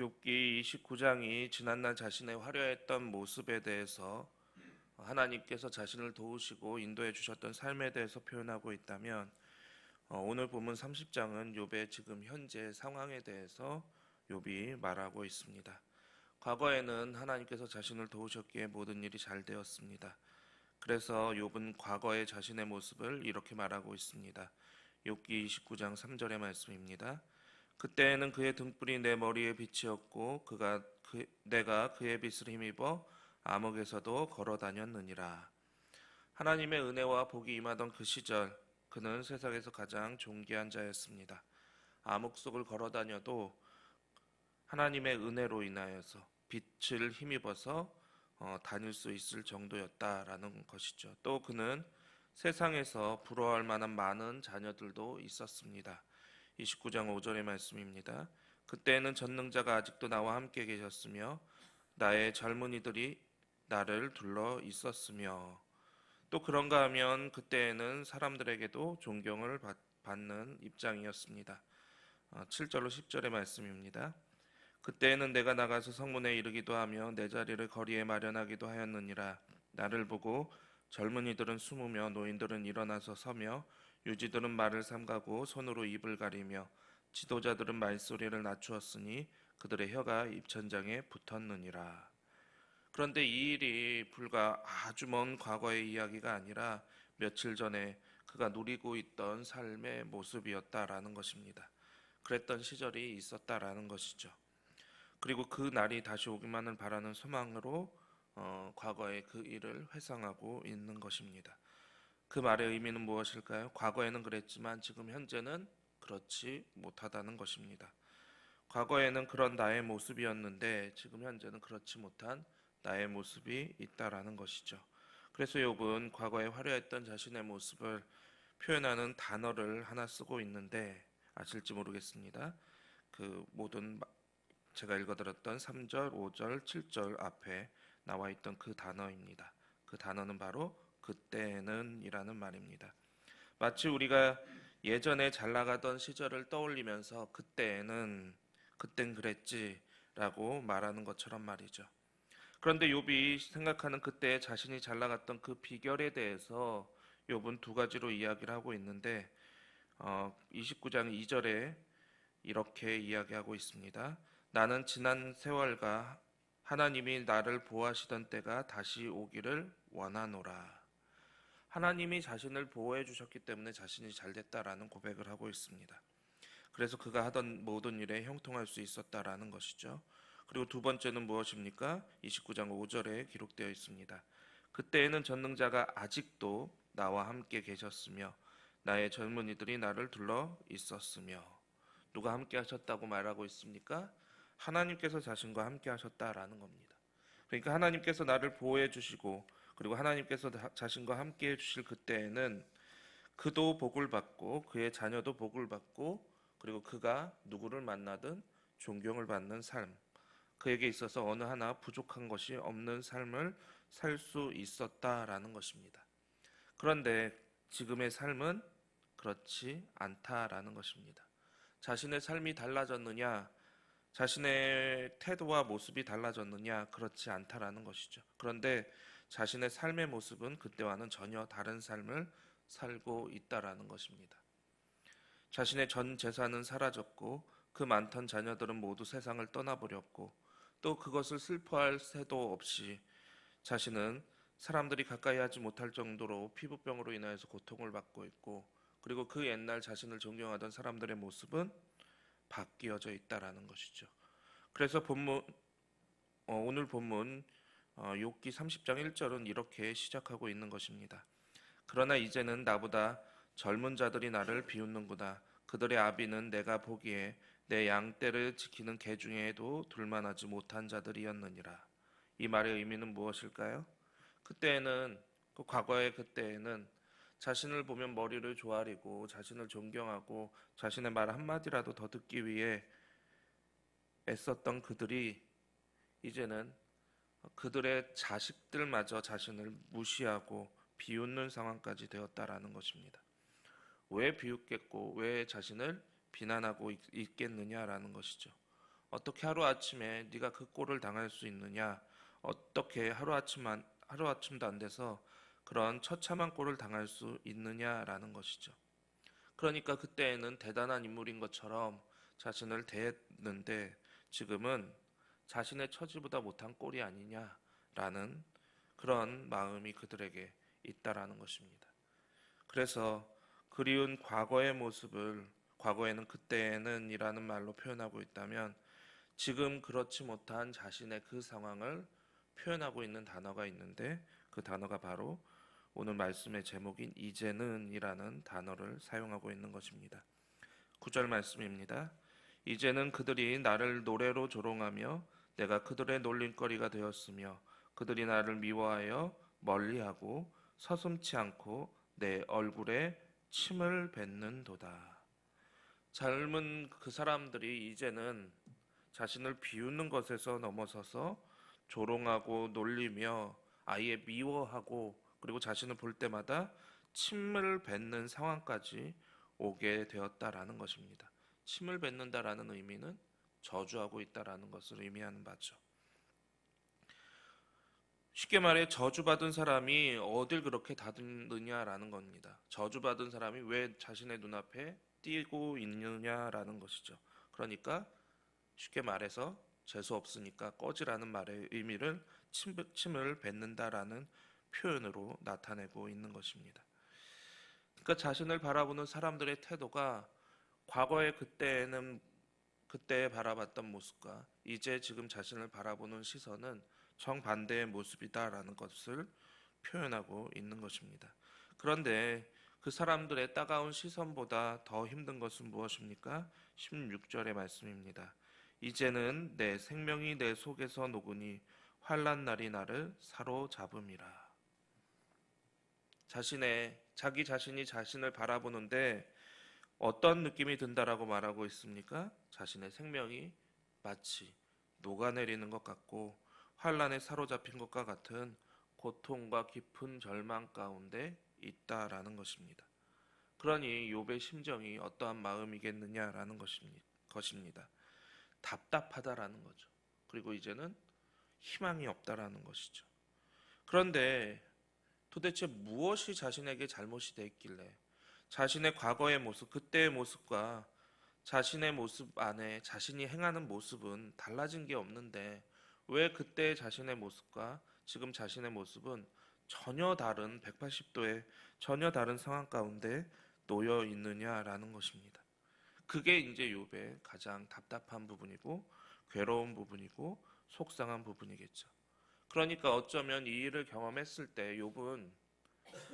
욥기 29장이 지난날 자신의 화려했던 모습에 대해서 하나님께서 자신을 도우시고 인도해 주셨던 삶에 대해서 표현하고 있다면 어, 오늘 본문 30장은 욥의 지금 현재 상황에 대해서 욥이 말하고 있습니다. 과거에는 하나님께서 자신을 도우셨기에 모든 일이 잘 되었습니다. 그래서 욥은 과거의 자신의 모습을 이렇게 말하고 있습니다. 욥기 29장 3절의 말씀입니다. 그때에는 그의 등불이 내 머리에 빛이었고 그가 그, 내가 그의 빛을 힘입어 암흑에서도 걸어 다녔느니라. 하나님의 은혜와 복이 임하던 그 시절 그는 세상에서 가장 존귀한 자였습니다. 암흑 속을 걸어 다녀도 하나님의 은혜로 인하여서 빛을 힘입어서 어, 다닐 수 있을 정도였다라는 것이죠. 또 그는 세상에서 부러워할 만한 많은 자녀들도 있었습니다. 29장 5절의 말씀입니다. 그때에는 전능자가 아직도 나와 함께 계셨으며 나의 젊은이들이 나를 둘러 있었으며 또 그런가 하면 그때에는 사람들에게도 존경을 받, 는 입장이었습니다. 7절로 10절의 말씀입니다. 그때에는 내가 나가서 성문에 이르기도 하며 내 자리를 거리에 마련하기도 하였느니라 나를 보고 젊은이들은 숨으며 노인들은 일어나서 서며 유지들은 말을 삼가고 손으로 입을 가리며 지도자들은 말소리를 낮추었으니 그들의 혀가 입천장에 붙었느니라. 그런데 이 일이 불과 아주 먼 과거의 이야기가 아니라 며칠 전에 그가 누리고 있던 삶의 모습이었다라는 것입니다. 그랬던 시절이 있었다라는 것이죠. 그리고 그 날이 다시 오기만을 바라는 소망으로 어, 과거의 그 일을 회상하고 있는 것입니다. 그 말의 의미는 무엇일까요? 과거에는 그랬지만 지금 현재는 그렇지 못하다는 것입니다. 과거에는 그런 나의 모습이었는데 지금 현재는 그렇지 못한 나의 모습이 있다라는 것이죠. 그래서 욥은 과거에 화려했던 자신의 모습을 표현하는 단어를 하나 쓰고 있는데 아실지 모르겠습니다. 그 모든 제가 읽어드렸던 3절, 5절, 7절 앞에 나와 있던 그 단어입니다. 그 단어는 바로 그때는 이라는 말입니다. 마치 우리가 예전에 잘 나가던 시절을 떠올리면서 그때는 그땐 그랬지라고 말하는 것처럼 말이죠. 그런데 욥이 생각하는 그때 자신이 잘 나갔던 그 비결에 대해서 욥은 두 가지로 이야기를 하고 있는데 어, 29장 2절에 이렇게 이야기하고 있습니다. 나는 지난 세월과 하나님이 나를 보호하시던 때가 다시 오기를 원하노라. 하나님이 자신을 보호해 주셨기 때문에 자신이 잘 됐다라는 고백을 하고 있습니다. 그래서 그가 하던 모든 일에 형통할 수 있었다라는 것이죠. 그리고 두 번째는 무엇입니까? 29장 5절에 기록되어 있습니다. 그때에는 전능자가 아직도 나와 함께 계셨으며 나의 젊은이들이 나를 둘러 있었으며 누가 함께 하셨다고 말하고 있습니까? 하나님께서 자신과 함께 하셨다라는 겁니다. 그러니까 하나님께서 나를 보호해 주시고 그리고 하나님께서 자신과 함께 해 주실 그때에는 그도 복을 받고 그의 자녀도 복을 받고 그리고 그가 누구를 만나든 존경을 받는 삶 그에게 있어서 어느 하나 부족한 것이 없는 삶을 살 수 있었다라는 것입니다. 그런데 지금의 삶은 그렇지 않다라는 것입니다. 자신의 삶이 달라졌느냐, 자신의 태도와 모습이 달라졌느냐, 그렇지 않다라는 것이죠. 그런데 자신의 삶의 모습은 그때와는 전혀 다른 삶을 살고 있다라는 것입니다. 자신의 전 재산은 사라졌고 그 많던 자녀들은 모두 세상을 떠나버렸고 또 그것을 슬퍼할 새도 없이 자신은 사람들이 가까이 하지 못할 정도로 피부병으로 인하여서 고통을 받고 있고 그리고 그 옛날 자신을 존경하던 사람들의 모습은 바뀌어져 있다라는 것이죠. 그래서 본문 어, 오늘 본문 어, 욥기 30장 1절은 이렇게 시작하고 있는 것입니다. 그러나 이제는 나보다 젊은 자들이 나를 비웃는구나. 그들의 아비는 내가 보기에 내 양떼를 지키는 개 중에도 둘만하지 못한 자들이었느니라. 이 말의 의미는 무엇일까요? 그때에는 그 과거의 그때에는 자신을 보면 머리를 조아리고 자신을 존경하고 자신의 말 한마디라도 더 듣기 위해 애썼던 그들이 이제는 그들의 자식들마저 자신을 무시하고 비웃는 상황까지 되었다라는 것입니다. 왜 비웃겠고 왜 자신을 비난하고 있겠느냐라는 것이죠. 어떻게 하루 아침에 네가 그 꼴을 당할 수 있느냐? 어떻게 하루 아침만 하루 아침도 안 돼서 그런 처참한 꼴을 당할 수 있느냐라는 것이죠. 그러니까 그때에는 대단한 인물인 것처럼 자신을 대했는데 지금은 자신의 처지보다 못한 꼴이 아니냐라는 그런 마음이 그들에게 있다라는 것입니다. 그래서 그리운 과거의 모습을 과거에는 그때는 이라는 말로 표현하고 있다면 지금 그렇지 못한 자신의 그 상황을 표현하고 있는 단어가 있는데 그 단어가 바로 오늘 말씀의 제목인 이제는이라는 단어를 사용하고 있는 것입니다. 9절 말씀입니다. 이제는 그들이 나를 노래로 조롱하며 내가 그들의 놀림거리가 되었으며 그들이 나를 미워하여 멀리하고 서슴치 않고 내 얼굴에 침을 뱉는도다. 젊은 그 사람들이 이제는 자신을 비웃는 것에서 넘어서서 조롱하고 놀리며 아예 미워하고 그리고 자신을 볼 때마다 침을 뱉는 상황까지 오게 되었다라는 것입니다. 침을 뱉는다라는 의미는 저주하고 있다라는 것을 의미하는 바죠. 쉽게 말해 저주받은 사람이 어딜 그렇게 다듬느냐라는 겁니다. 저주받은 사람이 왜 자신의 눈앞에 띄고 있느냐라는 것이죠. 그러니까 쉽게 말해서 재수 없으니까 꺼지라는 말의 의미를 침, 침을 뱉는다라는 표현으로 나타내고 있는 것입니다. 그러니까 자신을 바라보는 사람들의 태도가 과거의 그때에는 그때 바라봤던 모습과 이제 지금 자신을 바라보는 시선은 정반대의 모습이다라는 것을 표현하고 있는 것입니다. 그런데 그 사람들의 따가운 시선보다 더 힘든 것은 무엇입니까? 16절의 말씀입니다. 이제는 내 생명이 내 속에서 녹으니 환란 날이 나를 사로잡음이라. 자신의 자기 자신이 자신을 바라보는데 어떤 느낌이 든다라고 말하고 있습니까? 자신의 생명이 마치 녹아내리는 것 같고 환란에 사로잡힌 것과 같은 고통과 깊은 절망 가운데 있다라는 것입니다. 그러니 욥의 심정이 어떠한 마음이겠느냐라는 것입니다. 답답하다라는 거죠. 그리고 이제는 희망이 없다라는 것이죠. 그런데 도대체 무엇이 자신에게 잘못이 됐길래 자신의 과거의 모습, 그때의 모습과 자신의 모습 안에 자신이 행하는 모습은 달라진 게 없는데 왜 그때 자신의 모습과 지금 자신의 모습은 전혀 다른 180도의 전혀 다른 상황 가운데 놓여 있느냐라는 것입니다. 그게 이제 욥의 가장 답답한 부분이고 괴로운 부분이고 속상한 부분이겠죠. 그러니까 어쩌면 이 일을 경험했을 때 욥은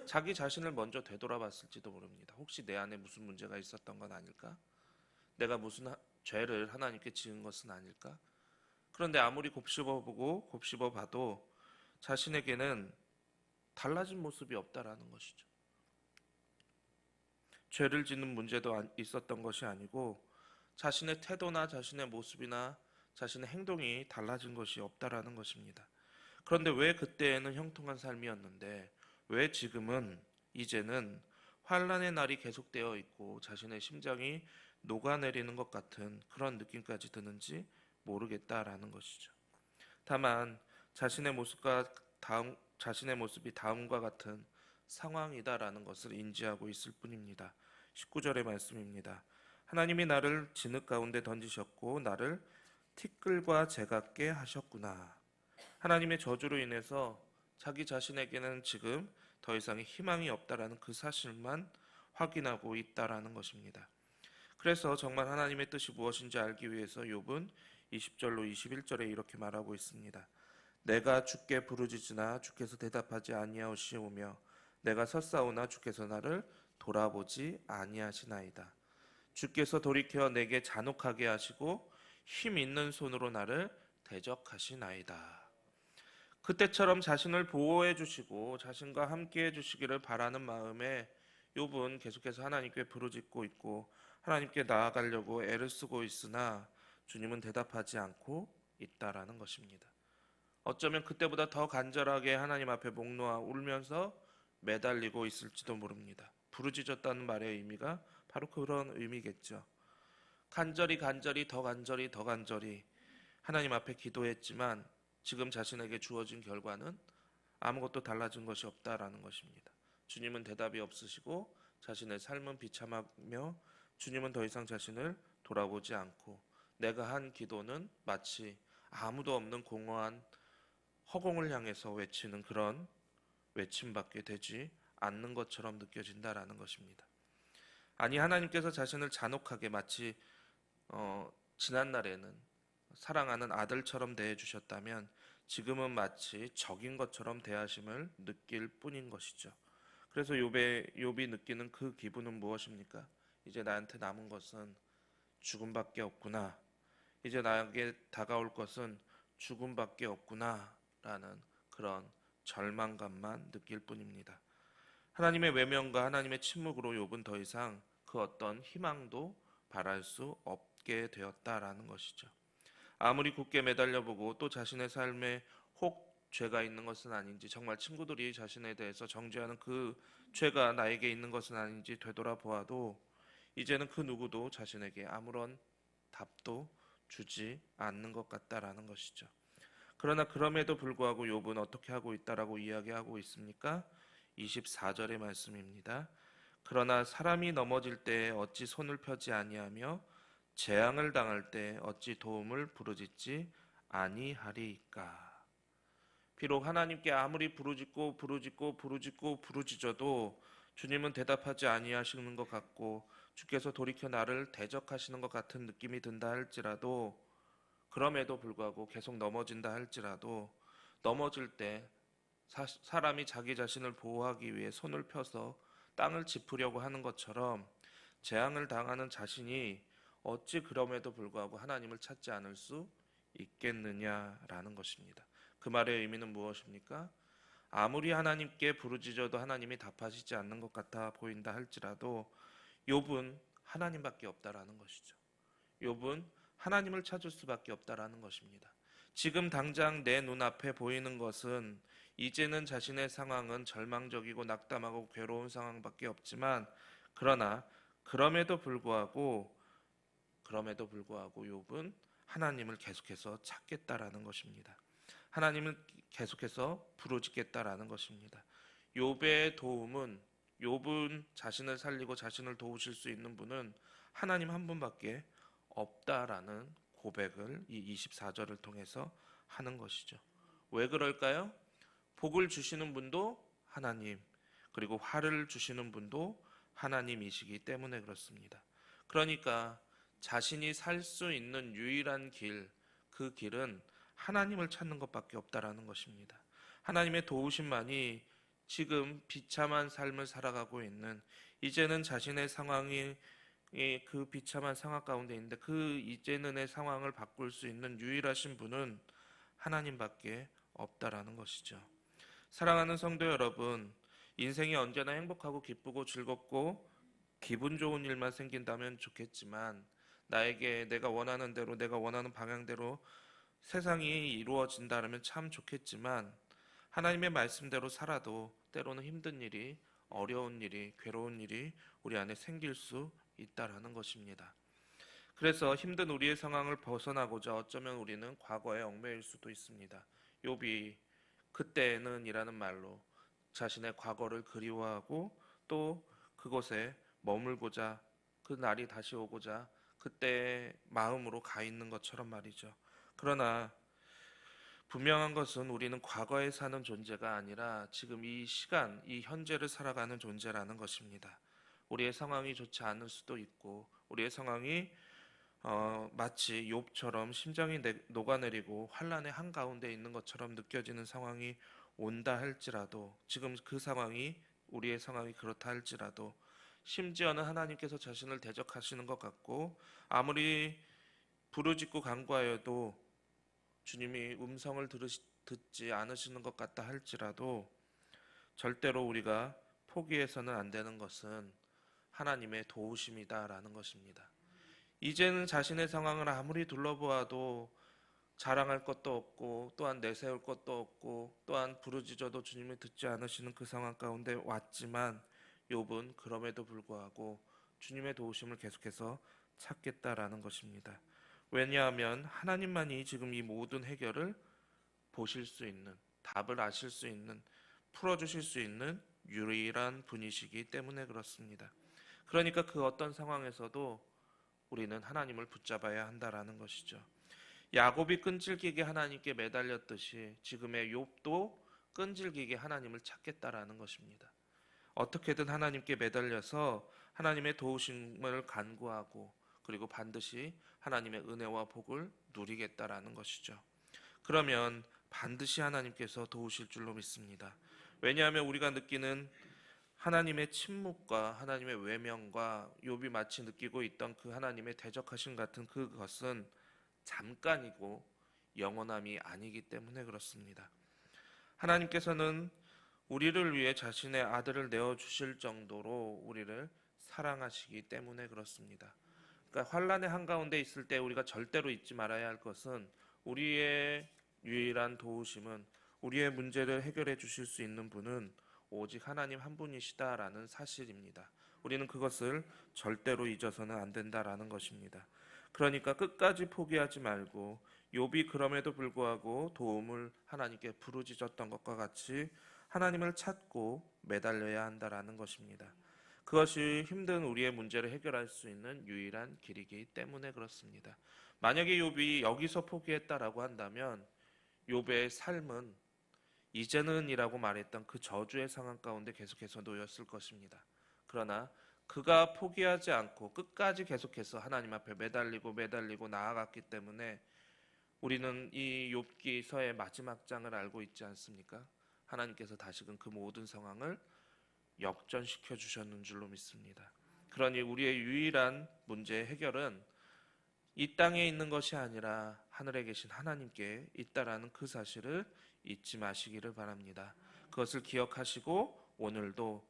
자기 자신을 먼저 되돌아봤을지도 모릅니다. 혹시 내 안에 무슨 문제가 있었던 건 아닐까? 내가 무슨 하, 죄를 하나님께 지은 것은 아닐까? 그런데 아무리 곱씹어 보고 곱씹어 봐도 자신에게는 달라진 모습이 없다라는 것이죠. 죄를 짓는 문제도 있었던 것이 아니고 자신의 태도나 자신의 모습이나 자신의 행동이 달라진 것이 없다라는 것입니다. 그런데 왜 그때에는 형통한 삶이었는데 왜 지금은 이제는 환란의 날이 계속되어 있고 자신의 심장이 녹아내리는 것 같은 그런 느낌까지 드는지 모르겠다라는 것이죠. 다만 자신의 모습과 다음 자신의 모습이 다음과 같은 상황이다라는 것을 인지하고 있을 뿐입니다. 19절의 말씀입니다. 하나님이 나를 진흙 가운데 던지셨고 나를 티끌과 제같게 하셨구나. 하나님의 저주로 인해서 자기 자신에게는 지금 더 이상의 희망이 없다라는 그 사실만 확인하고 있다라는 것입니다. 그래서 정말 하나님의 뜻이 무엇인지 알기 위해서 욥은 20절로 21절에 이렇게 말하고 있습니다. 내가 주께 부르짖으나 주께서 대답하지 아니하시오며 내가 설사오나 주께서 나를 돌아보지 아니하시나이다. 주께서 돌이켜 내게 잔혹하게 하시고 힘 있는 손으로 나를 대적하시나이다. 그때처럼 자신을 보호해 주시고 자신과 함께 해 주시기를 바라는 마음에 욥은 계속해서 하나님께 부르짖고 있고 하나님께 나아가려고 애를 쓰고 있으나 주님은 대답하지 않고 있다라는 것입니다. 어쩌면 그때보다 더 간절하게 하나님 앞에 목 놓아 울면서 매달리고 있을지도 모릅니다. 부르짖었다는 말의 의미가 바로 그런 의미겠죠. 간절히 간절히 더 간절히 더 간절히 하나님 앞에 기도했지만 지금 자신에게 주어진 결과는 아무것도 달라진 것이 없다라는 것입니다. 주님은 대답이 없으시고 자신의 삶은 비참하며 주님은 더 이상 자신을 돌아보지 않고 내가 한 기도는 마치 아무도 없는 공허한 허공을 향해서 외치는 그런 외침밖에 되지 않는 것처럼 느껴진다라는 것입니다. 아니 하나님께서 자신을 잔혹하게 마치 어, 지난 날에는 사랑하는 아들처럼 대해 주셨다면 지금은 마치 적인 것처럼 대하심을 느낄 뿐인 것이죠. 그래서 욥의 욥이 느끼는 그 기분은 무엇입니까? 이제 나한테 남은 것은 죽음밖에 없구나. 이제 나에게 다가올 것은 죽음밖에 없구나라는 그런 절망감만 느낄 뿐입니다. 하나님의 외면과 하나님의 침묵으로 욥은 더 이상 그 어떤 희망도 바랄 수 없게 되었다라는 것이죠. 아무리 굳게 매달려 보고 또 자신의 삶에 혹 죄가 있는 것은 아닌지 정말 친구들이 자신에 대해서 정죄하는 그 죄가 나에게 있는 것은 아닌지 되돌아보아도 이제는 그 누구도 자신에게 아무런 답도 주지 않는 것 같다라는 것이죠. 그러나 그럼에도 불구하고 욥은 어떻게 하고 있다라고 이야기하고 있습니까? 24절의 말씀입니다. 그러나 사람이 넘어질 때 어찌 손을 펴지 아니하며 재앙을 당할 때 어찌 도움을 부르짖지 아니하리까. 비록 하나님께 아무리 부르짖고 부르짖고 부르짖고 부르짖어도 주님은 대답하지 아니하시는 것 같고 주께서 돌이켜 나를 대적하시는 것 같은 느낌이 든다 할지라도 그럼에도 불구하고 계속 넘어진다 할지라도 넘어질 때 사, 사람이 자기 자신을 보호하기 위해 손을 펴서 땅을 짚으려고 하는 것처럼 재앙을 당하는 자신이 어찌 그럼에도 불구하고 하나님을 찾지 않을 수 있겠느냐라는 것입니다. 그 말의 의미는 무엇입니까? 아무리 하나님께 부르짖어도 하나님이 답하시지 않는 것 같아 보인다 할지라도 욥은 하나님밖에 없다라는 것이죠. 욥은 하나님을 찾을 수밖에 없다라는 것입니다. 지금 당장 내 눈앞에 보이는 것은 이제는 자신의 상황은 절망적이고 낙담하고 괴로운 상황밖에 없지만 그러나 그럼에도 불구하고 그럼에도 불구하고 욥은 하나님을 계속해서 찾겠다라는 것입니다. 하나님을 계속해서 부르짖겠다라는 것입니다. 욥의 도움은 욥은 자신을 살리고 자신을 도우실 수 있는 분은 하나님 한 분밖에 없다라는 고백을 이 24절을 통해서 하는 것이죠. 왜 그럴까요? 복을 주시는 분도 하나님, 그리고 화를 주시는 분도 하나님이시기 때문에 그렇습니다. 그러니까 자신이 살 수 있는 유일한 길, 그 길은 하나님을 찾는 것밖에 없다라는 것입니다. 하나님의 도우심만이 지금 비참한 삶을 살아가고 있는 이제는 자신의 상황이 그 비참한 상황 가운데 있는데 그 이제는의 상황을 바꿀 수 있는 유일하신 분은 하나님밖에 없다라는 것이죠. 사랑하는 성도 여러분, 인생이 언제나 행복하고 기쁘고 즐겁고 기분 좋은 일만 생긴다면 좋겠지만 나에게 내가 원하는 대로 내가 원하는 방향대로 세상이 이루어진다면 참 좋겠지만 하나님의 말씀대로 살아도 때로는 힘든 일이 어려운 일이 괴로운 일이 우리 안에 생길 수 있다라는 것입니다. 그래서 힘든 우리의 상황을 벗어나고자 어쩌면 우리는 과거에 얽매일 수도 있습니다. 욥이 그때는이라는 말로 자신의 과거를 그리워하고 또 그곳에 머물고자 그 날이 다시 오고자 그때 마음으로 가 있는 것처럼 말이죠. 그러나 분명한 것은 우리는 과거에 사는 존재가 아니라 지금 이 시간, 이 현재를 살아가는 존재라는 것입니다. 우리의 상황이 좋지 않을 수도 있고 우리의 상황이 어, 마치 욥처럼 심장이 내, 녹아내리고 환란의 한 가운데 있는 것처럼 느껴지는 상황이 온다 할지라도 지금 그 상황이 우리의 상황이 그렇다 할지라도 심지어는 하나님께서 자신을 대적하시는 것 같고 아무리 부르짖고 간구하여도 주님이 음성을 들으시, 듣지 않으시는 것 같다 할지라도 절대로 우리가 포기해서는 안 되는 것은 하나님의 도우심이다라는 것입니다. 이제는 자신의 상황을 아무리 둘러보아도 자랑할 것도 없고 또한 내세울 것도 없고 또한 부르짖어도 주님이 듣지 않으시는 그 상황 가운데 왔지만 욥은 그럼에도 불구하고 주님의 도우심을 계속해서 찾겠다라는 것입니다. 왜냐하면 하나님만이 지금 이 모든 해결을 보실 수 있는 답을 아실 수 있는 풀어주실 수 있는 유일한 분이시기 때문에 그렇습니다. 그러니까 그 어떤 상황에서도 우리는 하나님을 붙잡아야 한다라는 것이죠. 야곱이 끈질기게 하나님께 매달렸듯이 지금의 욥도 끈질기게 하나님을 찾겠다라는 것입니다. 어떻게든 하나님께 매달려서 하나님의 도우심을 간구하고 그리고 반드시 하나님의 은혜와 복을 누리겠다라는 것이죠. 그러면 반드시 하나님께서 도우실 줄로 믿습니다. 왜냐하면 우리가 느끼는 하나님의 침묵과 하나님의 외면과 욥이 마치 느끼고 있던 그 하나님의 대적하심 같은 그것은 잠깐이고 영원함이 아니기 때문에 그렇습니다. 하나님께서는 우리를 위해 자신의 아들을 내어 주실 정도로 우리를 사랑하시기 때문에 그렇습니다. 그러니까 환란의 한가운데 있을 때 우리가 절대로 잊지 말아야 할 것은 우리의 유일한 도우심은 우리의 문제를 해결해 주실 수 있는 분은 오직 하나님 한 분이시다라는 사실입니다. 우리는 그것을 절대로 잊어서는 안 된다라는 것입니다. 그러니까 끝까지 포기하지 말고 욥이 그럼에도 불구하고 도움을 하나님께 부르짖었던 것과 같이 하나님을 찾고 매달려야 한다라는 것입니다. 그것이 힘든 우리의 문제를 해결할 수 있는 유일한 길이기 때문에 그렇습니다. 만약에 욥이 여기서 포기했다라고 한다면 욥의 삶은 이제는이라고 말했던 그 저주의 상황 가운데 계속해서 놓였을 것입니다. 그러나 그가 포기하지 않고 끝까지 계속해서 하나님 앞에 매달리고 매달리고 나아갔기 때문에 우리는 이 욥기서의 마지막 장을 알고 있지 않습니까? 하나님께서 다시금 그 모든 상황을 역전시켜 주셨는 줄로 믿습니다. 그러니 우리의 유일한 문제 해결은 이 땅에 있는 것이 아니라 하늘에 계신 하나님께 있다라는 그 사실을 잊지 마시기를 바랍니다. 그것을 기억하시고 오늘도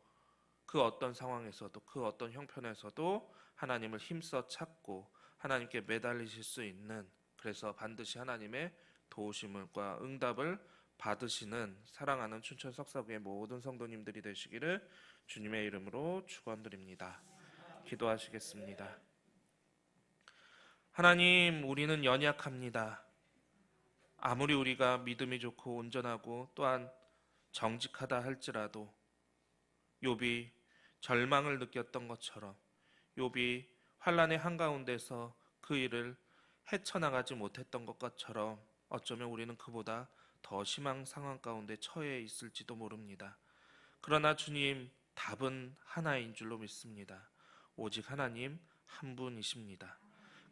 그 어떤 상황에서도 그 어떤 형편에서도 하나님을 힘써 찾고 하나님께 매달리실 수 있는 그래서 반드시 하나님의 도우심과 응답을 받으시는 사랑하는 춘천 석사부의 모든 성도님들이 되시기를 주님의 이름으로 축원드립니다. 기도하시겠습니다. 하나님, 우리는 연약합니다. 아무리 우리가 믿음이 좋고 온전하고 또한 정직하다 할지라도 욥이 절망을 느꼈던 것처럼 욥이 환란의 한가운데서 그 일을 헤쳐나가지 못했던 것처럼 어쩌면 우리는 그보다 더 심한 상황 가운데 처해 있을지도 모릅니다. 그러나 주님 답은 하나인 줄로 믿습니다. 오직 하나님 한 분이십니다.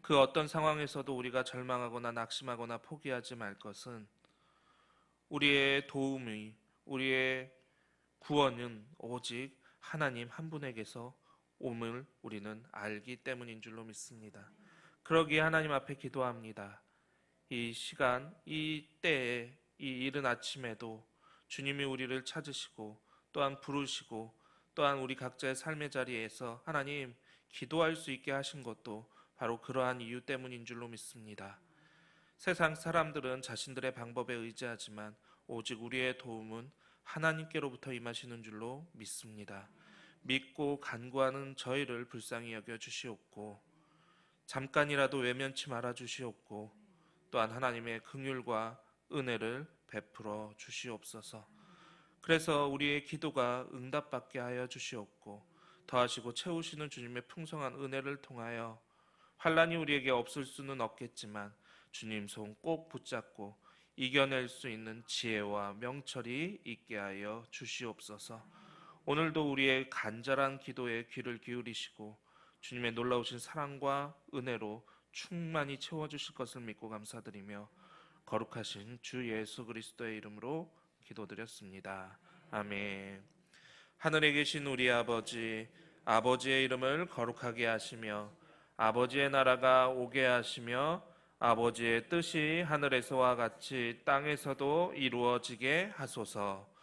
그 어떤 상황에서도 우리가 절망하거나 낙심하거나 포기하지 말 것은 우리의 도움이 우리의 구원은 오직 하나님 한 분에게서 옴을 우리는 알기 때문인 줄로 믿습니다. 그러기에 하나님 앞에 기도합니다. 이 시간, 이 때에, 이 이른 아침에도 주님이 우리를 찾으시고 또한 부르시고 또한 우리 각자의 삶의 자리에서 하나님 기도할 수 있게 하신 것도 바로 그러한 이유 때문인 줄로 믿습니다. 세상 사람들은 자신들의 방법에 의지하지만 오직 우리의 도움은 하나님께로부터 임하시는 줄로 믿습니다. 믿고 간구하는 저희를 불쌍히 여겨 주시옵고 잠깐이라도 외면치 말아 주시옵고 또한 하나님의 긍휼과 은혜를 베풀어 주시옵소서. 그래서 우리의 기도가 응답받게 하여 주시옵고 더하시고 채우시는 주님의 풍성한 은혜를 통하여 환란이 우리에게 없을 수는 없겠지만 주님 손 꼭 붙잡고 이겨낼 수 있는 지혜와 명철이 있게 하여 주시옵소서. 오늘도 우리의 간절한 기도에 귀를 기울이시고 주님의 놀라우신 사랑과 은혜로 충만히 채워 주실 것을 믿고 감사드리며 거룩하신 주 예수 그리스도의 이름으로 기도드렸습니다. 아멘. 하늘에 계신 우리 아버지 아버지의 이름을 거룩하게 하시며 아버지의 나라가 오게 하시며 아버지의 뜻이 하늘에서와 같이 땅에서도 이루어지게 하소서.